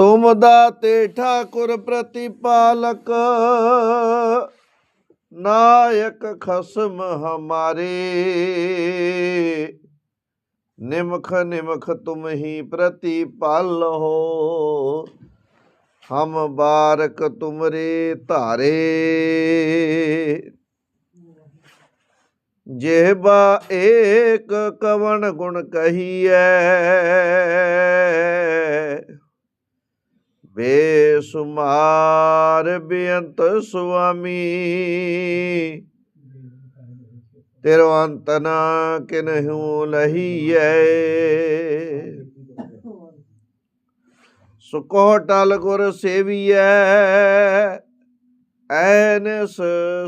तुम दाते ठाकुर प्रतिपालक, नायक खसम हमारे। निमख निमख तुम ही प्रतिपाल हो, हम बारक तुमरे तारे। जेबा एक कवन गुण कही है ਬੇਸੁਮਾਰ ਬੇਅੰਤ ਸੁਆਮੀ। ਤੇਰੋ ਅੰਤ ਨਾ ਕਿਨਹੂ ਲਹੀਐ। ਸੁਕੋ ਟਲ ਗੁਰ ਸੇਵੀਐ। ਐਨਸ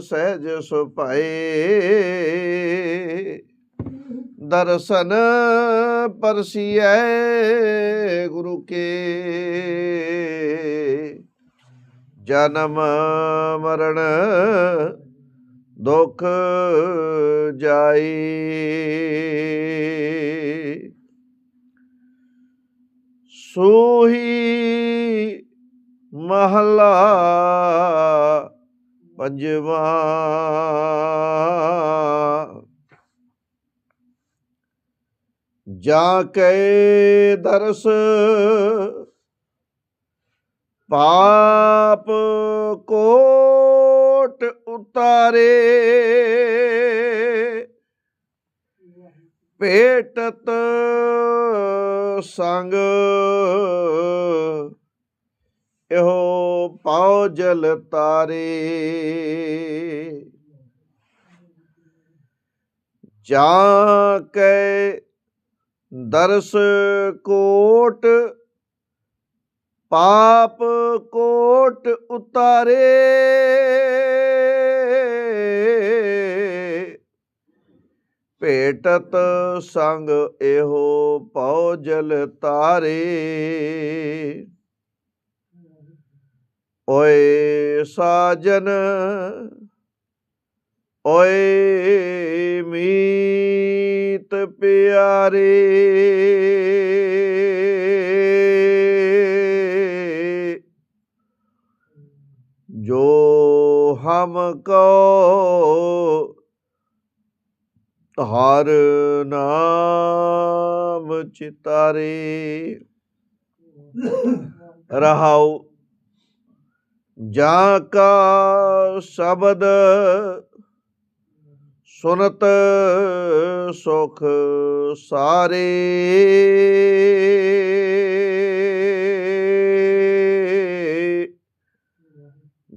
ਸਹਿਜ ਸੁਭਾਏ ਦਰਸ਼ਨ ਪਰਸੀਐ। ਗੁਰੂ ਕੇ। ਜਨਮ ਮਰਨ ਦੁਖ ਜਾਈ। ਸੋਹੀ ਮਹਲਾ ਪੰਜਵਾ। ਜਾ ਕੇ ਦਰਸ। ਪਾਪ ਕੋਟ ਉਤਾਰੇ। ਭੇਟਤ ਸੰਗ। ਇਹੋ ਪਾਉ ਜਲ ਤਾਰੇ। ਜਾ ਕੇ ਦਰਸ ਕੋਟ ਪਾਪ ਕੋਟ ਉਤਾਰੇ। ਭੇਟਤ ਸੰਗ ਇਹੋ ਪਉ ਜਲ ਤਾਰੇ। ਓਏ ਸਾਜਨ ਓਏ ਪਿਆਰੇ। ਜੋ ਹਮ ਕੋ ਹਰ ਨਾਮ ਚਿਤਾਰੇ ਰਹਾਉ ਜਾ ਕਾ ਸ਼ਬਦ ਸੁਨਤ ਸੁਖ ਸਾਰੇ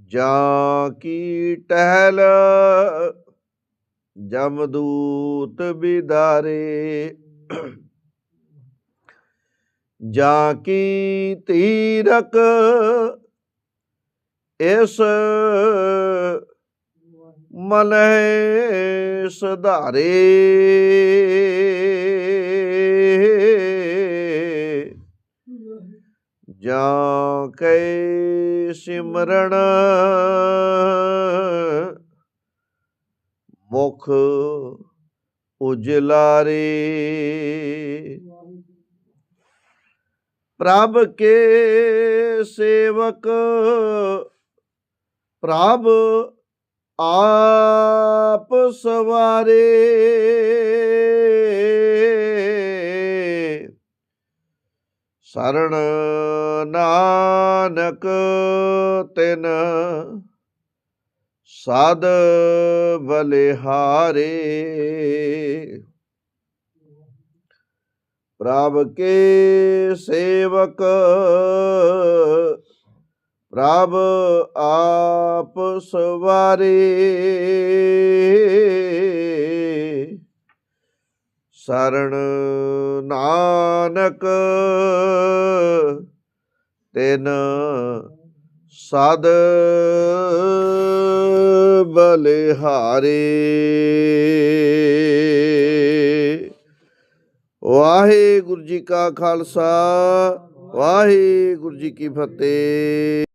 ਜਾ ਕੀ ਟਹਿਲ ਜਮਦੂਤ ਬਿਦਾਰੇ ਜਾ ਕੀ ਤੀਰਕ ਇਸ ਮਲਹਿ ਸੁਧਾਰੇ ਜਾਂ ਕੈ ਸਿਮਰਣ ਮੁਖ ਉਜਲਾਰੇ ਪ੍ਰਭ ਕੇ ਸੇਵਕ ਪ੍ਰਭ ਆਪ ਸਵਾਰੇ। ਸਰਣ ਨਾਨਕ ਤਿਨ ਸਦ ਬਲਿਹਾਰੇ। ਪ੍ਰਭ ਕੇ ਸੇਵਕ ਪ੍ਰਭ ਆਪ ਸਵਾਰੇ। ਸਰਣ ਨਾਨਕ, ਤਿਨ ਸਦ ਬਲਿਹਾਰੇ। ਵਾਹਿਗੁਰੂ ਜੀ ਕਾ ਖਾਲਸਾ, ਵਾਹਿਗੁਰੂ ਜੀ ਕੀ ਫਤਿਹ।